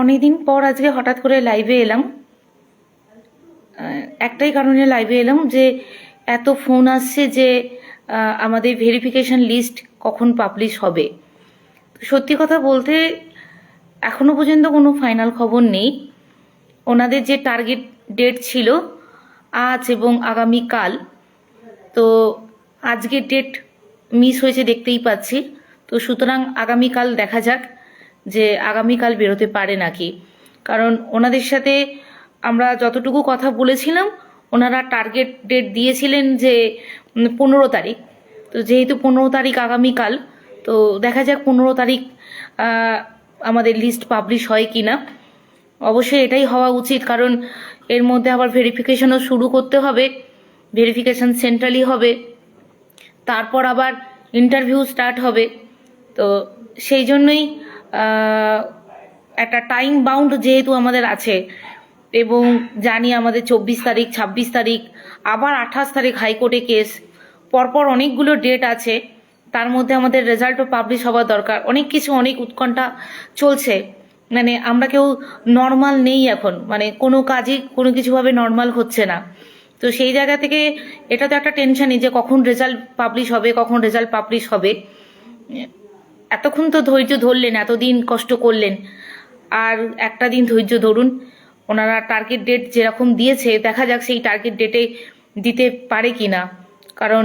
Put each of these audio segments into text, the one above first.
অনেকদিন পর আজকে হঠাৎ করে লাইভে এলাম। একটাই কারণে লাইভে এলাম যে, এত ফোন আসছে যে আমাদের ভেরিফিকেশন লিস্ট কখন পাবলিশ হবে। সত্যি কথা বলতে, এখনও পর্যন্ত কোনো ফাইনাল খবর নেই। ওনাদের যে টার্গেট ডেট ছিল আজ এবং আগামীকাল, তো আজকের ডেট মিস হয়েছে দেখতেই পাচ্ছি। তো সুতরাং আগামীকাল দেখা যাক। যে আগামীকাল বেরোতে পারে নাকি। কারণ ওনাদের সাথে আমরা যতটুকু কথা বলেছিলাম, ওনারা টার্গেট ডেট দিয়েছিলেন যে পনেরো তারিখ। তো যেহেতু পনেরো তারিখ আগামীকাল, তো দেখা যাক পনেরো তারিখ আমাদের লিস্ট পাবলিশ হয় কি না অবশ্যই এটাই হওয়া উচিত, কারণ এর মধ্যে আবার ভেরিফিকেশনও শুরু করতে হবে ভেরিফিকেশন সেন্ট্রালি হবে। তারপর আবার ইন্টারভিউ স্টার্ট হবে। তো সেই জন্যই একটা টাইম বাউন্ড যেহেতু আমাদের আছে, এবং জানি আমাদের চব্বিশ তারিখ, ছাব্বিশ তারিখ, আবার আঠাশ তারিখ হাইকোর্টে কেস পরপর অনেকগুলো ডেট আছে, তার মধ্যে আমাদের রেজাল্টও পাবলিশ হওয়া দরকার। অনেক কিছু, অনেক উৎকণ্ঠা চলছে। মানে আমরা কেউ নর্মাল নেই এখন মানে কোনো কাজই কোনো কিছুভাবে নর্মাল হচ্ছে না। তো সেই জায়গা থেকে এটা তো একটা টেনশনই যে কখন রেজাল্ট পাবলিশ হবে, কখন রেজাল্ট পাবলিশ হবে। এতক্ষণ তো ধৈর্য ধরলেন, এতদিন কষ্ট করলেন। আর একটা দিন ধৈর্য ধরুন, ওনারা টার্গেট ডেট যেরকম দিয়েছে, দেখা যাক সেই টার্গেট ডেটে দিতে পারে কি না কারণ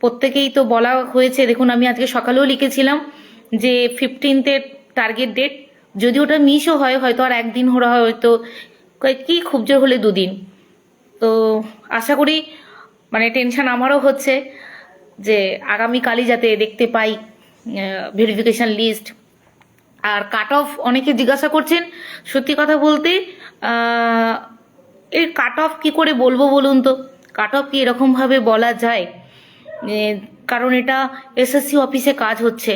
প্রত্যেকেই তো বলা হয়েছে, দেখুন আমি আজকে সকালেও লিখেছিলাম যে ফিফটিনথের টার্গেট ডেট যদি ওটা মিসও হয়, হয়তো আর একদিন হলো, হয়তো কি খুব জোর হলে দুদিন। তো আশা করি মানে টেনশন আমারও হচ্ছে যে আগামীকালই যাতে দেখতে পাই ভেরিফিকেশন লিস্ট আর কাট অফ অনেকে জিজ্ঞাসা করছেন, সত্যি কথা বলতে এর কাট অফ কি করে বলব বলুন তো? কাট অফ কি এরকমভাবে বলা যায়? কারণ এটা এসএসসি অফিসে কাজ হচ্ছে,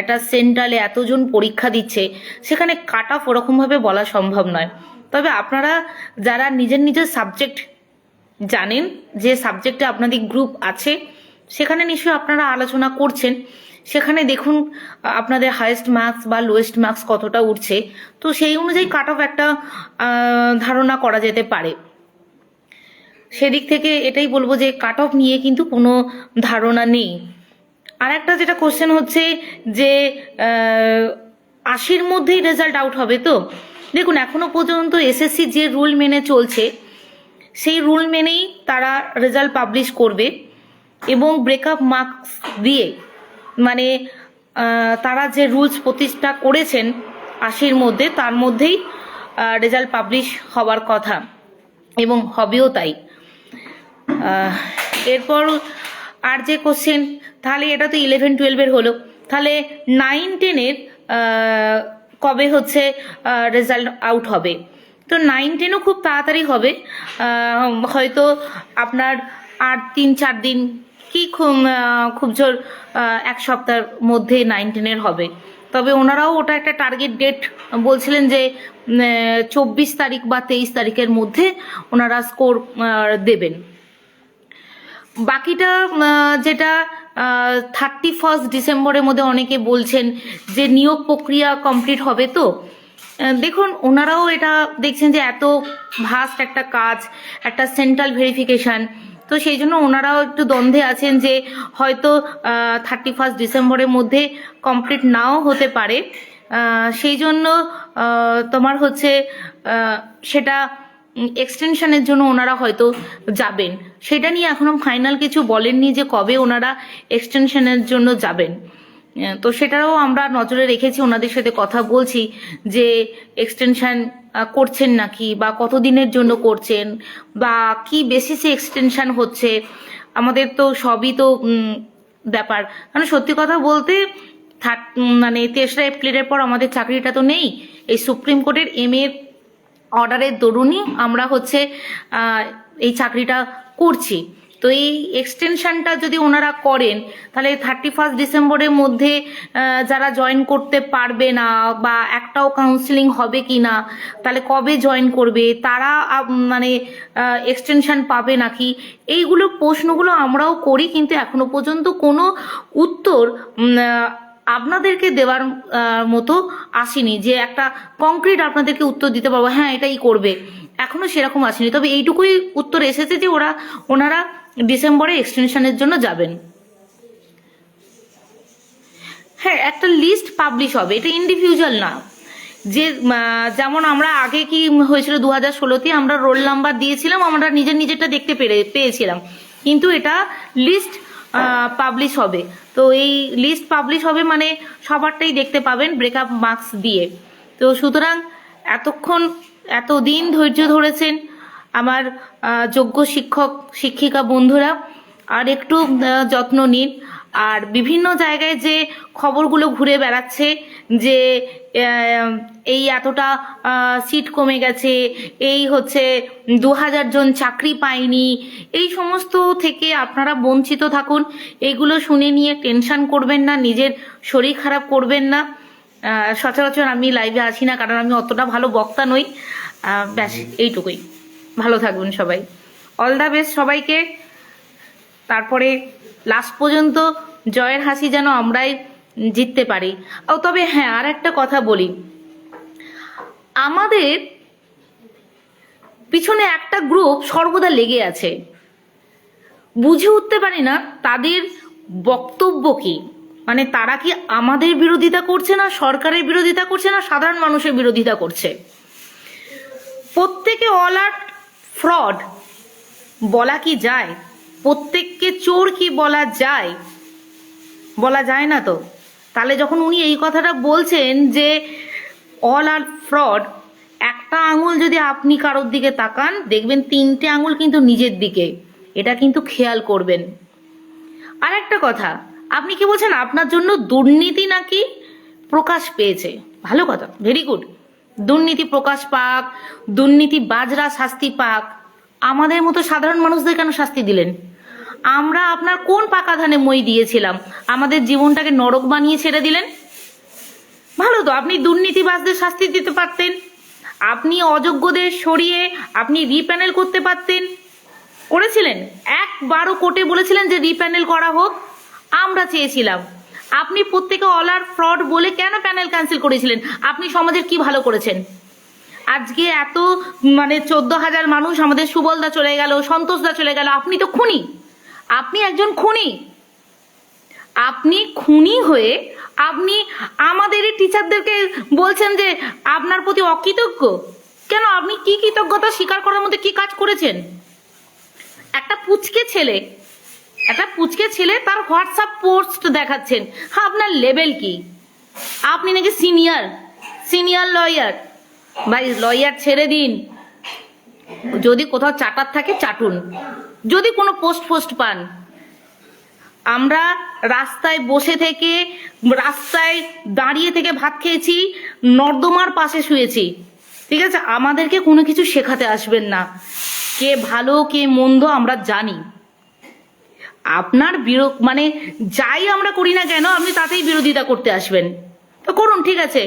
একটা সেন্ট্রালে এতজন পরীক্ষা দিচ্ছে, সেখানে কাট অফ ওরকমভাবে বলা সম্ভব নয়। তবে আপনারা যারা নিজের নিজের সাবজেক্ট জানেন, যে সাবজেক্টে আপনাদের গ্রুপ আছে, সেখানে নিশ্চয়ই আপনারা আলোচনা করছেন। সেখানে দেখুন আপনাদের হায়েস্ট মার্কস বা লোয়েস্ট মার্কস কতটা উঠছে। তো সেই অনুযায়ী কাট অফ একটা ধারণা করা যেতে পারে। সেদিক থেকে এটাই বলব যে কাট অফ নিয়ে কিন্তু কোনো ধারণা নেই। আর একটা যেটা কোশ্চেন হচ্ছে যে আশির মধ্যেই রেজাল্ট আউট হবে তো? দেখুন, এখনও পর্যন্ত এসএসসি যে রুল মেনে চলছে, সেই রুল মেনেই তারা রেজাল্ট পাবলিশ করবে এবং ব্রেকআপ মার্কস দিয়ে মানে তারা যে রুলস প্রতিষ্ঠা করেছেন আশির মধ্যে, তার মধ্যেই রেজাল্ট পাবলিশ হওয়ার কথা এবং হবেও তাই। এরপর আর যে কোশ্চেন তাহলে এটা তো ইলেভেন টুয়েলভের হলো। তাহলে নাইন টেনের কবে হচ্ছে রেজাল্ট আউট হবে? তো নাইন টেনও খুব তাড়াতাড়ি হবে। হয়তো আপনার আট তিন, চার দিন কি খুব জোর এক সপ্তাহের মধ্যে নাইন টেনের হবে। তবে ওনারাও ওটা একটা টার্গেট ডেট বলছিলেন যে চব্বিশ তারিখ বা তেইশ তারিখের মধ্যে ওনারা স্কোর দেবেন। বাকিটা যেটা থার্টি ফার্স্ট ডিসেম্বরের মধ্যে অনেকে বলছেন যে, নিয়োগ প্রক্রিয়া কমপ্লিট হবে তো? দেখুন, ওনারাও এটা দেখছেন যে এত ভাস্ট একটা কাজ, একটা সেন্ট্রাল ভেরিফিকেশন তো সেই জন্য ওনারাও একটু দ্বন্দ্বে আছেন যে হয়তো থার্টি ফার্স্ট ডিসেম্বরের মধ্যে কমপ্লিট নাও হতে পারে। সেই জন্য তোমার হচ্ছে সেটা এক্সটেনশনের জন্য ওনারা হয়তো যাবেন। সেটা নিয়ে এখনও ফাইনাল কিছু বলেননি যে কবে ওনারা এক্সটেনশনের জন্য যাবেন। তো সেটাও আমরা নজরে রেখেছি, ওনাদের সাথে কথা বলছি যে এক্সটেনশন করছেন নাকি বা কতদিনের জন্য করছেন বা কি বেসিসে এক্সটেনশন হচ্ছে। আমাদের তো সবই তো ব্যাপার। কারণ সত্যি কথা বলতে থার্ড মানে তেসরা এপ্রিলের পর আমাদের চাকরিটা তো নেই। এই সুপ্রিম কোর্টের এম এর অর্ডারের দরুনই আমরা হচ্ছে এই চাকরিটা করছি। তো এই এক্সটেনশনটা যদি ওনারা করেন, তাহলে থার্টি ফার্স্ট ডিসেম্বরের মধ্যে যারা জয়েন করতে পারবে না বা একটাও কাউন্সিলিং হবে কি না তাহলে কবে জয়েন করবে, তারা মানে এক্সটেনশন পাবে নাকি? এইগুলো প্রশ্নগুলো আমরাও করি, কিন্তু এখনও পর্যন্ত কোনো উত্তর আপনাদেরকে দেওয়ার মতো আসেনি যে একটা কংক্রিট আপনাদেরকে উত্তর দিতে পারব হ্যাঁ এটাই করবে। এখনও সেরকম আসেনি। তবে এইটুকুই উত্তর এসেছে যে ওরা, ওনারা ডিসেম্বরে এক্সটেনশনের জন্য যাবেন। হ্যাঁ একটা লিস্ট পাবলিশ হবে। এটা ইন্ডিভিজুয়াল না। যে যেমন আমরা আগে কি হয়েছিল দু হাজার ষোলোতে আমরা রোল নাম্বার দিয়েছিলাম, আমরা নিজের নিজেরটা দেখতে পেরে, পেয়েছিলাম। কিন্তু এটা লিস্ট পাবলিশ হবে। তো এই লিস্ট পাবলিশ হবে মানে সবারটাই দেখতে পাবেন ব্রেকআপ মার্কস দিয়ে। তো সুতরাং এতক্ষণ, এতদিন ধৈর্য ধরেছেন আমার যোগ্য শিক্ষক শিক্ষিকা বন্ধুরা আর একটু যত্ন নিন। আর বিভিন্ন জায়গায় যে খবরগুলো ঘুরে বেড়াচ্ছে যে এই এতটা সিট কমে গেছে এই হচ্ছে দু হাজার জন চাকরি পায়নি এই সমস্ত থেকে আপনারা বঞ্চিত থাকুন। এগুলো শুনে নিয়ে টেনশন করবেন না নিজের শরীর খারাপ করবেন না। সচরাচর আমি লাইভে আসি না কারণ আমি অতটা ভালো বক্তা নই। ব্যাস এইটুকুই। ভালো থাকবেন সবাই। অল দ্য বেস্ট সবাইকে। তারপরে লাস্ট পর্যন্ত জয়ের হাসি যেন আমরাই জিততে পারি। ও, তবে হ্যাঁ আর একটা কথা বলি। আমাদের পিছনে একটা গ্রুপ সর্বদা লেগে আছে। বুঝে উঠতে পারি না তাদের বক্তব্য কি। মানে তারা কি আমাদের বিরোধিতা করছে না, সরকারের বিরোধিতা করছে না, সাধারণ মানুষের বিরোধিতা করছে? প্রত্যেকে অল আর ফ্রড। বলা কি যায়? প্রত্যেককে চোর কি বলা যায়? বলা যায় না তো? তাহলে যখন উনি এই কথাটা বলছেন যে অল আর ফ্রড একটা আঙুল যদি আপনি কারোর দিকে তাকান, দেখবেন তিনটে আঙুল কিন্তু নিজের দিকে। এটা কিন্তু খেয়াল করবেন। আর একটা কথা, আপনি কি বলছেন আপনার জন্য দুর্নীতি নাকি প্রকাশ পেয়েছে? ভালো কথা ভেরি গুড দুর্নীতি প্রকাশ পাক, দুর্নীতি বাজরা শাস্তি পাক। আমাদের মতো সাধারণ মানুষদের কেন শাস্তি দিলেন? আমরা আপনার কোন পাকা ধানে মই দিয়েছিলাম? আমাদের জীবনটাকে নরক বানিয়ে ছেড়ে দিলেন? ভালো তো, আপনি দুর্নীতিবাজদের শাস্তি দিতে পারতেন। আপনি অযোগ্যদের সরিয়ে আপনি রিপ্যানেল করতে পারতেন। করেছিলেন? একবারও কোর্টে বলেছিলেন যে রিপ্যানেল করা হোক। আমরা চেয়েছিলাম। আপনি প্রত্যেকে অলার ফ্রড বলে কেন প্যানেল ক্যান্সেল করেছিলেন? আপনি সমাজের কি ভালো করেছেন? আজকে এত মানে চোদ্দ হাজার মানুষ আমাদের সুবলদা চলে গেল সন্তোষদা চলে গেল, আপনি তো খুনি। আপনি একজন খুনি। আপনি খুনি হয়ে আপনি আমাদেরই টিচারদেরকে বলছেন যে আপনার প্রতি অকৃতজ্ঞ। কেন? আপনি কি কৃতজ্ঞতা স্বীকার করার মধ্যে কি কাজ করেছেন? একটা পুচকে ছেলে একটা পুচকে ছেলে তার হোয়াটসঅ্যাপ পোস্ট দেখাচ্ছেন। হ্যাঁ আপনার লেভেল কি? আপনি নাকি সিনিয়র সিনিয়র লয়ার। ভাই, লয়ার ছেড়ে দিন। যদি কোথাও চাটার থাকে, চাটুন। যদি কোনো পোস্ট পোস্ট পান। আমরা রাস্তায় বসে থেকে, রাস্তায় দাঁড়িয়ে থেকে ভাত খেয়েছি, নর্দমার পাশে শুয়েছি। ঠিক আছে? আমাদেরকে কোনো কিছু শেখাতে আসবেন না। কে ভালো, কে মন্দ আমরা জানি। আপনার বিরো মানে যাই আমরা করি না কেন, আপনি তাতেই বিরোধিতা করতে আসবেন। তো করুন, ঠিক আছে।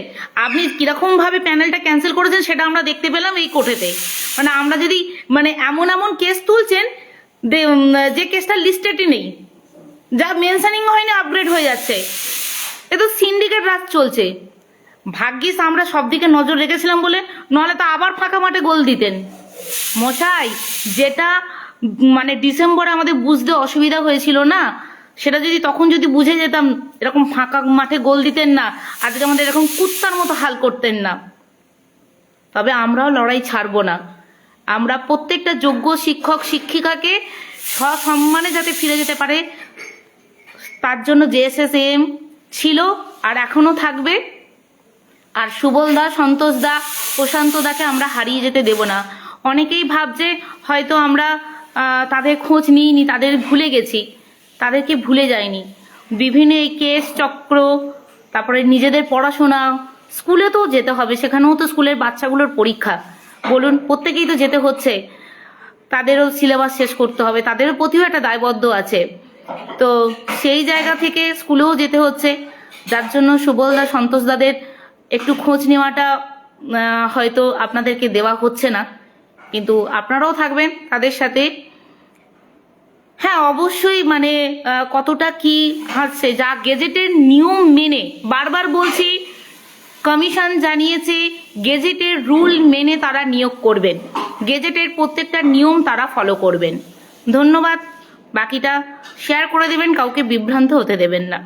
আপনি কীরকম ভাবে প্যানেলটা ক্যান্সেল করেছেন সেটা আমরা দেখতে পেলাম এই কোর্টেতে মানে আমরা যদি মানে এমন এমন কেস তুলছেন যে কেসটা লিস্টেডই নেই। যা মেনশনিং হয়নি আপগ্রেড হয়ে যাচ্ছে। এ তো সিন্ডিকেট রাজ চলছে। ভাগ্যিস আমরা সব দিকে নজর রেখেছিলাম বলে নাহলে তো আবার ফাঁকা মাঠে গোল দিতেন। মশাই, যেটা মানে ডিসেম্বরে আমাদের বুঝতে অসুবিধা হয়েছিল না? সেটা যদি তখন যদি বুঝে যেতাম, এরকম ফাঁকা মাঠে গোল দিতেন না আজকে আমাদের এরকম কুত্তার মতো হাল করতেন না। তবে আমরাও লড়াই ছাড়বো না। আমরা প্রত্যেকটা যোগ্য শিক্ষক, শিক্ষিকাকে সসম্মানে যাতে ফিরে যেতে পারে, তার জন্য জেএসএসএম ছিল আর এখনও থাকবে। আর সুবল দা, সন্তোষ দা, প্রশান্ত দাকে আমরা হারিয়ে যেতে দেব না। অনেকেই ভাবছে হয়তো আমরা তাদের খোঁজ নিইনি, তাদের ভুলে গেছি। তাদেরকে ভুলে যায়নি বিভিন্ন এই কেস চক্র, তারপরে নিজেদের পড়াশোনা, স্কুলে তো যেতে হবে, সেখানেও তো স্কুলের বাচ্চাগুলোর পরীক্ষা। বলুন, প্রত্যেকেই তো যেতে হচ্ছে। তাদেরও সিলেবাস শেষ করতে হবে, তাদেরও প্রতিও একটা দায়বদ্ধ আছে। তো সেই জায়গা থেকে স্কুলেও যেতে হচ্ছে। যার জন্য সুবলদা, সন্তোষদাদের একটু খোঁজ নেওয়াটা হয়তো আপনাদেরকে দেওয়া হচ্ছে না। কিন্তু আপনারাও থাকবেন তাদের সাথে। হ্যাঁ অবশ্যই মানে কতটা কি হচ্ছে যা গেজেটের নিয়ম মেনে, বারবার বলছি, কমিশন জানিয়েছে, গেজেটের রুল মেনে তারা নিয়োগ করবেন। গেজেটের প্রত্যেকটা নিয়ম তারা ফলো করবেন। ধন্যবাদ, বাকিটা শেয়ার করে দেবেন, কাউকে বিভ্রান্ত হতে দেবেন না।